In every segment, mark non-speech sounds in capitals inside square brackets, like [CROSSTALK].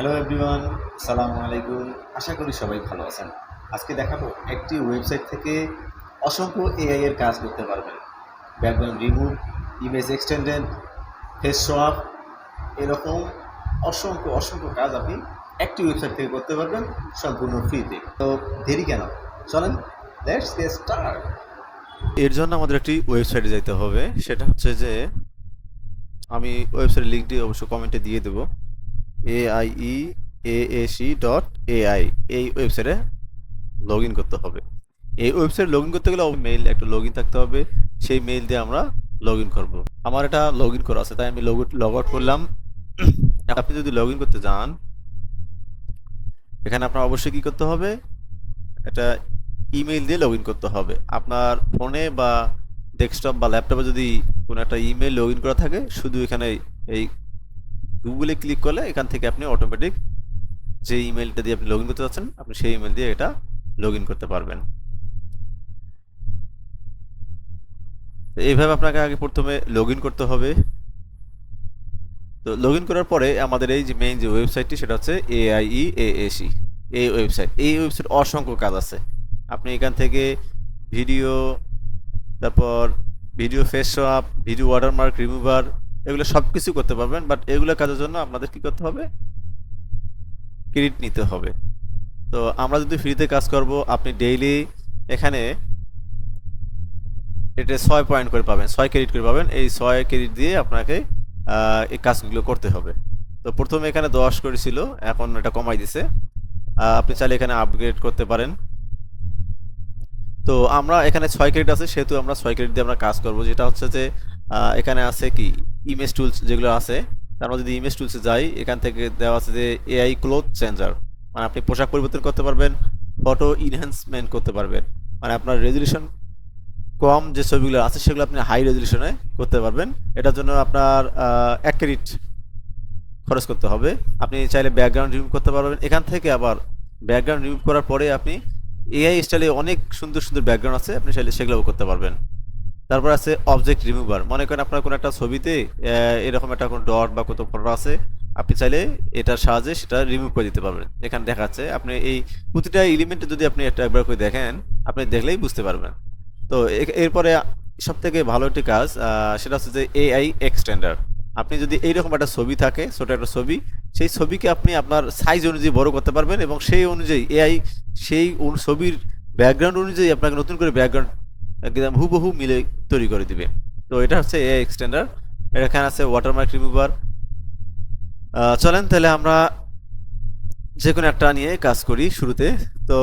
Hello everyone সালামু আলাইকুম আশা করি সবাই ভালো আছেন। আজকে দেখাবো একটি ওয়েবসাইট থেকে অসংখ্য এআই এর কাজ করতে পারবেন। Background remove image extended face swap এরকম অসংখ্য অসংখ্য কাজ আপনি একটি ওয়েবসাইট থেকে করতে পারবেন, সম্পূর্ণ ফ্রিতে তো দেরি কেন? চলেন লেটস গেট স্টার্ট এর জন্য আমাদের একটি ওয়েবসাইটে যেতে হবে। সেটা হচ্ছে যে আমি ওয়েবসাইটের লিঙ্কটি অবশ্য কমেন্টে দিয়ে দেবো। এআইই এএসি ডট এআই এই ওয়েবসাইটে লগ ইন করতে হবে। এই ওয়েবসাইট লগ ইন করতে গেলে মেইল একটা লগ ইন থাকতে হবে। সেই মেইল দিয়ে আমরা লগ ইন করব। আমার এটা লগ ইন করা আছে, তাই আমি লগ লগ আউট করলাম। [COUGHS] আপনি যদি লগ ইন করতে যান, এখানে আপনার অবশ্যই কী করতে হবে? এটা ইমেইল দিয়ে লগ ইন করতে হবে। আপনার ফোনে বা ডেস্কটপ বা ল্যাপটপে যদি কোনো একটা ইমেল লগ ইন করা থাকে, শুধু এখানে এই গুগলে ক্লিক করলে এখান থেকে আপনি অটোমেটিক যে ইমেলটা দিয়ে আপনি লগ করতে চাচ্ছেন আপনি সেই ইমেল দিয়ে এটা লগ করতে পারবেন। এইভাবে আপনাকে আগে প্রথমে লগ করতে হবে। তো লগ করার পরে আমাদের এই যে মেইন যে ওয়েবসাইটটি সেটা হচ্ছে এআইই এএসি এই ওয়েবসাইট এই ওয়েবসাইট অসংখ্য কাজ আছে। আপনি এখান থেকে ভিডিও তারপর video FaceApp video watermark remover এগুলো সব কিছু করতে পারবেন বাট এগুলো কাজের জন্য আপনাদের কি করতে হবে? ক্রেডিট নিতে হবে। তো আমরা যদি ফ্রিতে কাজ করব, আপনি ডেইলি এখানে এটা ছয় পয়েন্ট করে পাবেন, ছয় ক্রেডিট করে পাবেন। এই ছয় ক্রেডিট দিয়ে আপনাকে এই কাজগুলো করতে হবে। তো প্রথমে এখানে দশ করেছিল, এখন এটা কমাই দিছে। আপনি চাইলে এখানে আপগ্রেড করতে পারেন। তো আমরা এখানে ছয় ক্রেডিট আছে, সেহেতু আমরা ছয় ক্রেডিট দিয়ে আমরা কাজ করব। যেটা হচ্ছে যে এখানে আছে কি? ইমেজ টুলস যেগুলো আছে, তার মধ্যে যদি ইমেজ টুলসে যাই, এখান থেকে দেওয়া আছে যে এআই ক্লোথ চেঞ্জার মানে আপনি পোশাক পরিবর্তন করতে পারবেন ফটো ইনহ্যান্সমেন্ট করতে পারবেন। মানে আপনার রেজলিউশন কম যে ছবিগুলো আছে, সেগুলো আপনি হাই রেজলিউশনে করতে পারবেন। এটার জন্য আপনার এক ক্রেডিট খরচ করতে হবে। আপনি চাইলে ব্যাকগ্রাউন্ড রিমুভ করতে পারবেন। এখান থেকে আবার ব্যাকগ্রাউন্ড রিমুভ করার পরে আপনি এআই স্টাইলে অনেক সুন্দর সুন্দর ব্যাকগ্রাউন্ড আছে, আপনি চাইলে সেগুলোও করতে পারবেন। তারপর আছে অবজেক্ট রিমুভার মনে করেন আপনার কোনো একটা ছবিতে এরকম একটা কোনো ডট বা কত ফটো আছে, আপনি চাইলে এটার সাহায্যে সেটা রিমুভ করে দিতে পারবেন। এখানে দেখাচ্ছে, আপনি এই প্রতিটা এলিমেন্টে যদি আপনি একটা একবার করে দেখেন, আপনি দেখলেই বুঝতে পারবেন। তো এরপরে সব থেকে ভালো একটি কাজ সেটা হচ্ছে যে এআই এক্সটেন্ডার আপনি যদি এইরকম একটা ছবি থাকে, ছোট একটা ছবি, সেই ছবিকে আপনি আপনার সাইজ অনুযায়ী বড় করতে পারবেন এবং সেই অনুযায়ী এআই সেই ছবির ব্যাকগ্রাউন্ড অনুযায়ী আপনাকে নতুন করে ব্যাকগ্রাউন্ড একদম হুবহু মিলে তৈরি করে দিবে। তো এটা হচ্ছে এআই এক্সটেন্ডার এখানে আছে ওয়াটারমার্ক রিমুভার চলেন তাহলে আমরা যে কোনো একটা নিয়ে কাজ করি শুরুতে। তো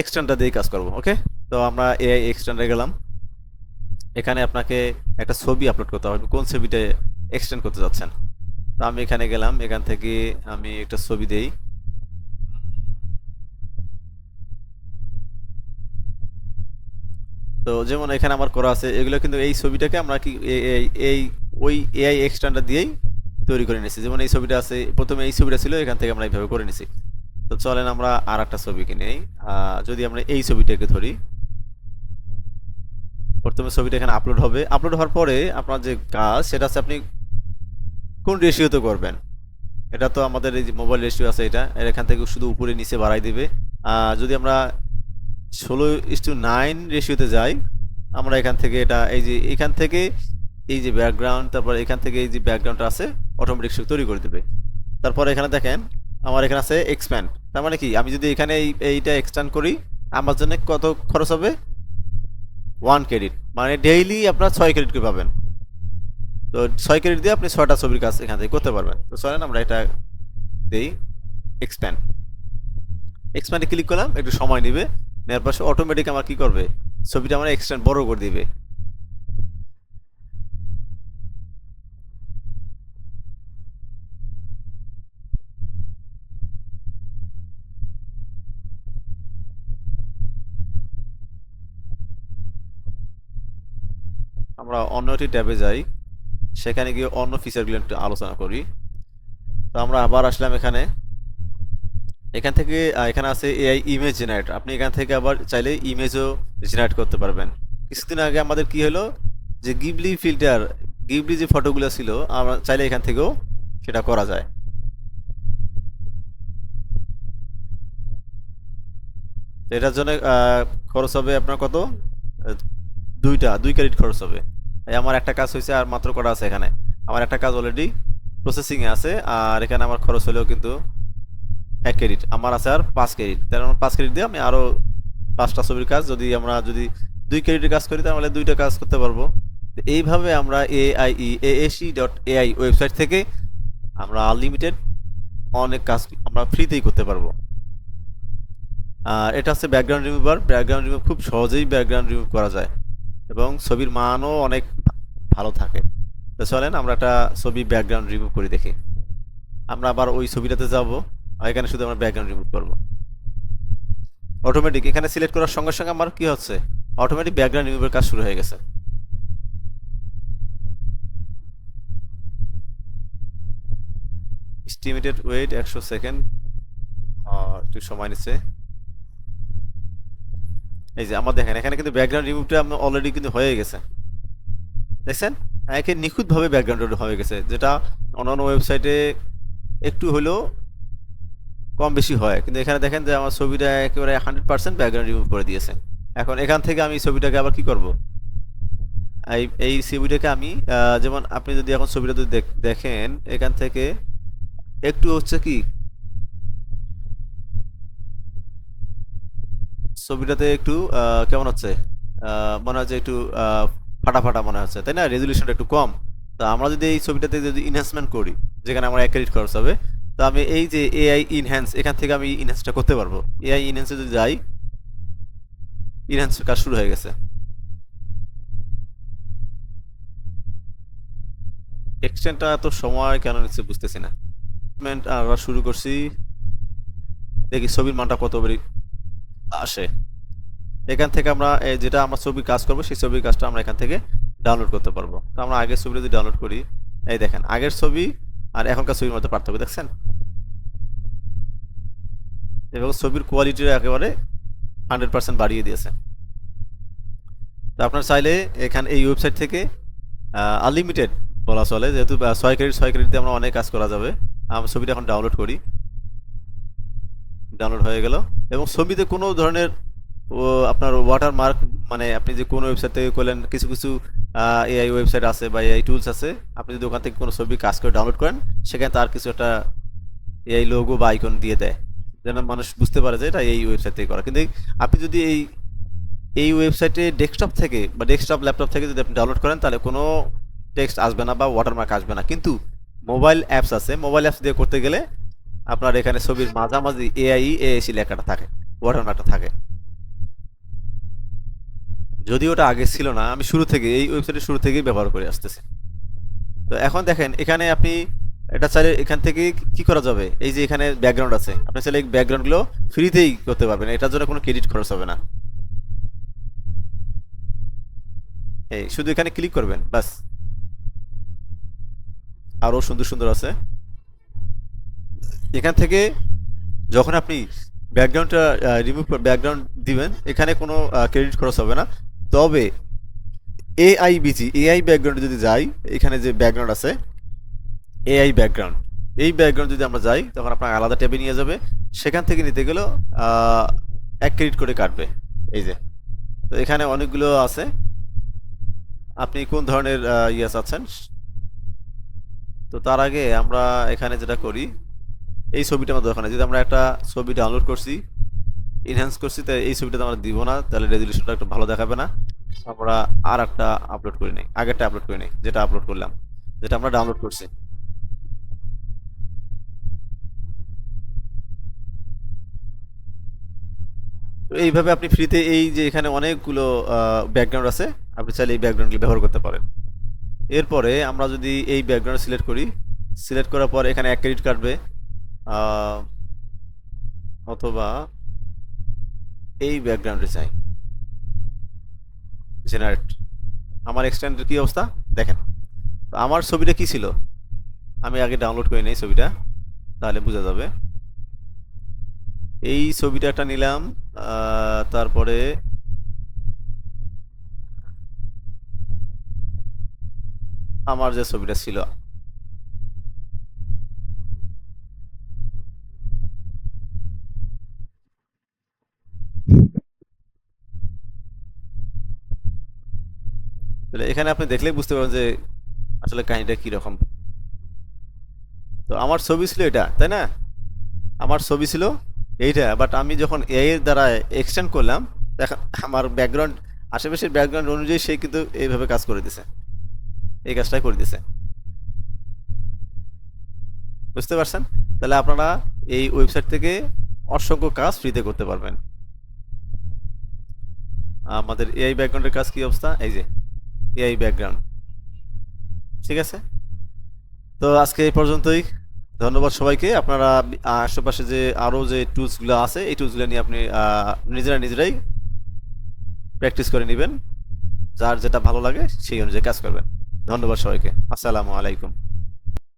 এক্সটেন্ডার দিয়ে কাজ করব ওকে তো আমরা এআই এক্সটেন্ডারে গেলাম। এখানে আপনাকে একটা ছবি আপলোড করতে হবে, কোন ছবিটা এক্সটেন্ড করতে যাচ্ছেন। তো আমি এখানে গেলাম, এখান থেকে আমি একটা ছবি দেই। তো যেমন এখানে আমার করা আছে, এগুলো কিন্তু এই ছবিটাকে আমরা কি এই- ওই এআই এক্সটেন্ডার দিয়েই তৈরি করে নিয়েছি। যেমন এই ছবিটা আছে, প্রথমে এই ছবিটা ছিল, এখান থেকে আমরা এইভাবে করে নিছি তো চলেন আমরা আর একটা ছবিকে নেই। যদি আমরা এই ছবিটাকে ধরি, প্রথমে ছবিটা এখানে আপলোড হবে। আপলোড হওয়ার পরে আপনার যে কাজ, সেটা হচ্ছে আপনি কোন রেশিওতে করবেন? এটা তো আমাদের এই যে মোবাইল রেশিও আছে এটা এখান থেকে শুধু উপরে নিচে বাড়াই দিবে। যদি আমরা ষোলো ইস টু নাইন রেশিওতে যাই, আমরা এখান থেকে এটা, এই যে এখান থেকে এই যে ব্যাকগ্রাউন্ড তারপর এখান থেকে এই যে ব্যাকগ্রাউন্ডটা আছে অটোমেটিক সে তৈরি করে দেবে। তারপর এখানে দেখেন, আমার এখানে আছে এক্সপ্যান্ড তার মানে কি? আমি যদি এখানে এই, এইটা এক্সপ্যান্ড করি, আমার জন্য কত খরচ হবে? ওয়ান ক্রেডিট মানে ডেইলি আপনার ছয় ক্রেডিট করে পাবেন। তো ছয় ক্রেডিট দিয়ে আপনি ছয়টা ছবির কাজ এখান থেকে করতে পারবেন। তো চলেন আমরা এটা দেই এক্সপ্যান্ড এক্সপ্যান্ডে ক্লিক করলাম, একটু সময় নেবে। নেওয়ার পাশে অটোমেটিক আমার কি করবে? ছবিটা আমার এক্সটেন্ড বড় করে দিবে। আমরা অন্য একটি ট্যাবে যাই। সেখানে গিয়ে অন্য ফিচারগুলো একটু আলোচনা করি। তো আমরা আবার আসলাম এখানে। এখান থেকে এখানে আছে এআই ইমেজ জেনারেট আপনি এখান থেকে আবার চাইলে ইমেজও জেনারেট করতে পারবেন। কিছুদিন আগে আমাদের কি হলো যে গিবলি ফিল্টার গিবলি যে ফটোগুলো ছিল, আমরা চাইলে এখান থেকেও সেটা করা যায়। এটার জন্য খরচ হবে আপনার কত? দুইটা, দুই ক্রেডিট খরচ হবে। আমার একটা কাজ হয়েছে আর মাত্র করা আছে এখানে। আমার একটা কাজ অলরেডি প্রসেসিংয়ে আছে, আর এখানে আমার খরচ হলেও কিন্তু এক ক্রেডিট, আমার আছে আর পাঁচ ক্রেডিট। তাহলে আমার পাঁচ ক্রেডিট দিয়ে আমি আরও পাঁচটা ছবির কাজ, যদি আমরা যদি দুই ক্রেডিটের কাজ করি, তাহলে দুইটা কাজ করতে পারব। এইভাবে আমরা AIE AEC dot AI website থেকে আমরা আনলিমিটেড অনেক কাজ আমরা ফ্রিতেই করতে পারব। আর এটা হচ্ছে ব্যাকগ্রাউন্ড রিমুভার ব্যাকগ্রাউন্ড রিমুভ খুব সহজেই ব্যাকগ্রাউন্ড রিমুভ করা যায় এবং ছবির মানও অনেক ভালো থাকে। তো চলেন আমরা একটা ছবি ব্যাকগ্রাউন্ড রিমুভ করে দেখি। আমরা আবার ওই ছবিটাতে যাব। এখানে শুধু আমরা ব্যাকগ্রাউন্ড রিমুভ করব। অটোমেটিক এখানে সিলেক্ট করার সঙ্গে সঙ্গে আমার কি হচ্ছে? অটোমেটিক ব্যাকগ্রাউন্ড রিমুভের কাজ শুরু হয়ে গেছে। এস্টিমেটেড ওয়েট একশো সেকেন্ড একটু সময় নিচ্ছে। এই যে আমার দেখেন, এখানে কিন্তু ব্যাকগ্রাউন্ড রিমুভটা আমার অলরেডি কিন্তু হয়ে গেছে। দেখছেন? একে নিখুঁতভাবে ব্যাকগ্রাউন্ড হয়ে গেছে, যেটা অন্যান্য ওয়েবসাইটে একটু হলেও কম বেশি হয়। কিন্তু এখানে দেখেন যে আমার ছবিটা একেবারে হান্ড্রেড পার্সেন্ট ব্যাকগ্রাউন্ড রিমুভ করে দিয়েছে। এখন এখান থেকে আমি ছবিটাকে আবার কি করব? এই এই ছবিটাকে আমি যেমন আপনি যদি এখন ছবিটা যদি দেখ- দেখেন, এখান থেকে একটু হচ্ছে কি, ছবিটাতে একটু কেমন হচ্ছে? মনে হচ্ছে একটু ফাটা ফাটা মনে হচ্ছে, তাই না? রেজলিউশনটা একটু কম। তো আমরা যদি এই ছবিটাতে যদি ইনহ্যান্সমেন্ট করি, যেখানে আমার এক ক্রেডিট খরচ হবে তো আমি এই যে এআই ইনহ্যান্স এখান থেকে আমি ইনহ্যান্সটা করতে পারব। এআই ইনহ্যান্সে যদি যাই ইনহ্যান্স কাজ শুরু হয়ে গেছে। এক্সটেন্ডটা এত সময় কেন নিচ্ছে বুঝতেছি না। আমরা শুরু করছি। দেখি ছবির মানটা কত বেরি আসে। এখান থেকে আমরা যেটা আমরা ছবি কাজ করব, সেই ছবির কাজটা আমরা এখান থেকে ডাউনলোড করতে পারব। তো আমরা আগের ছবি যদি ডাউনলোড করি, এই দেখেন, আগের ছবি আর এখনকার ছবির মধ্যে পার্থক্য, দেখছেন? এবং ছবির কোয়ালিটিটা একেবারে হান্ড্রেড পার্সেন্ট বাড়িয়ে দিয়েছে। তো আপনার চাইলে এখান, এই ওয়েবসাইট থেকে আনলিমিটেড বলা চলে, যেহেতু ছয় ক্রেডিট ছয় ক্রেডিট আমরা অনেক কাজ করা যাবে। আমরা ছবিটা এখন ডাউনলোড করি। ডাউনলোড হয়ে গেল। এবং ছবিতে কোনো ধরনের, ও, আপনার ওয়াটার মার্ক মানে আপনি যে কোনো ওয়েবসাইট থেকে করলেন, কিছু কিছু এআই ওয়েবসাইট আছে বা এআই টুলস আছে, আপনি যদি ওখান থেকে কোনো ছবি কাজ করে ডাউনলোড করেন, সেখানে তার কিছু একটা এআই লোগো বা আইকন দিয়ে দেয়। যেন মানুষ বুঝতে পারে যে এটা এই ওয়েবসাইট থেকে করা। কিন্তু আপনি যদি এই এই ওয়েবসাইটে ডেস্কটপ থেকে বা ডেস্কটপ ল্যাপটপ থেকে যদি আপনি ডাউনলোড করেন, তাহলে কোনো টেক্সট আসবে না বা ওয়াটারমার্ক আসবে না। কিন্তু মোবাইল অ্যাপস আছে। মোবাইল অ্যাপস দিয়ে করতে গেলে আপনার এখানে ছবির মাঝামাঝি এআই এএসি লেখাটা থাকে ওয়াটারমার্কটা থাকে। যদি ওটা আগে ছিল না, আমি শুরু থেকে, এই ওয়েবসাইটের শুরু থেকেই ব্যবহার করে আসতেছি। তো এখন দেখেন, এখানে আপনি এটা চাইলে এখান থেকে কি করা যাবে? এই যে এখানে ব্যাকগ্রাউন্ড আছে। আপনি চাইলে এই ব্যাকগ্রাউন্ডগুলো ফ্রিতেই করতে পারবেন। এটার জন্য কোনো ক্রেডিট খরচ হবে না। এই, শুধু এখানে ক্লিক করবেন বাস আরও সুন্দর সুন্দর আছে। এখান থেকে যখন আপনি ব্যাকগ্রাউন্ডটা রিমুভ ব্যাকগ্রাউন্ড দিবেন, এখানে কোনো ক্রেডিট খরচ হবে না। তবে এআই বিজি এআই ব্যাকগ্রাউন্ডে যদি যাই এখানে যে ব্যাকগ্রাউন্ড আছে এআই ব্যাকগ্রাউন্ড এই ব্যাকগ্রাউন্ড যদি আমরা যাই, তখন আপনার আলাদা ট্যাবে নিয়ে যাবে। সেখান থেকে নিতে গেলেও এক ক্রেডিট করে কাটবে। এই যে। তো এখানে অনেকগুলো আছে। আপনি কোন ধরনের ইয়ে চাচ্ছেন তো তার আগে আমরা এখানে যেটা করি, এই ছবিটা আমাদের ওখানে। যদি আমরা একটা ছবি ডাউনলোড করছি এনহ্যান্স করছি তাই এই ছবিটা আমরা দিব না। তাহলে রেজলিউশনটা একটু ভালো দেখাবে না। আমরা আর একটা আপলোড করে নিই। আগেরটা আপলোড করে নিই, যেটা আপলোড করলাম, যেটা আমরা ডাউনলোড করছি। এইভাবে আপনি ফ্রিতে এই যে এখানে অনেকগুলো ব্যাকগ্রাউন্ড আছে, আপনি চাইলে এই ব্যাকগ্রাউন্ডগুলো ব্যবহার করতে পারেন। এরপরে আমরা যদি এই ব্যাকগ্রাউন্ড সিলেক্ট করি সিলেক্ট করার পর এখানে এক ক্রেডিট কাটবে অথবা এই ব্যাকগ্রাউন্ডে চাই জেনারেট আমার এক্সটেন্ডের কী অবস্থা? দেখেন। আমার ছবিটা কি ছিল? আমি আগে ডাউনলোড করে নিই ছবিটা, তাহলে বোঝা যাবে। এই ছবিটা একটা নিলাম তারপরে আমার যে ছবিটা ছিল। এখানে আপনি দেখলেই বুঝতে পারবেন যে আসলে কাহিনীটা কীরকম তো আমার ছবি ছিল এটা, তাই না? আমার ছবি ছিল এইটা বাট আমি যখন এআই এর দ্বারা এক্সটেন্ড করলাম, দেখা, আমার ব্যাকগ্রাউন্ড আশেপাশের ব্যাকগ্রাউন্ড অনুযায়ী সে কিন্তু এইভাবে কাজ করে দিছে। এই কাজটাই করে দিছে। বুঝতে পারছেন? তাহলে আপনারা এই ওয়েবসাইট থেকে অসংখ্য কাজ ফ্রিতে করতে পারবেন। আমাদের এআই ব্যাকগ্রাউন্ডের কাজ কি অবস্থা? এই যে এআই ব্যাকগ্রাউন্ড ঠিক আছে? তো আজকে এই পর্যন্তই। ধন্যবাদ সবাইকে। আপনারা আশেপাশে যে আরও যে টুলসগুলো আছে, এই টুলসগুলো নিয়ে আপনি নিজেরা নিজেরাই প্র্যাকটিস করে নেবেন। যার যেটা ভালো লাগে সেই অনুযায়ী কাজ করবেন। ধন্যবাদ সবাইকে। আসসালামু আলাইকুম।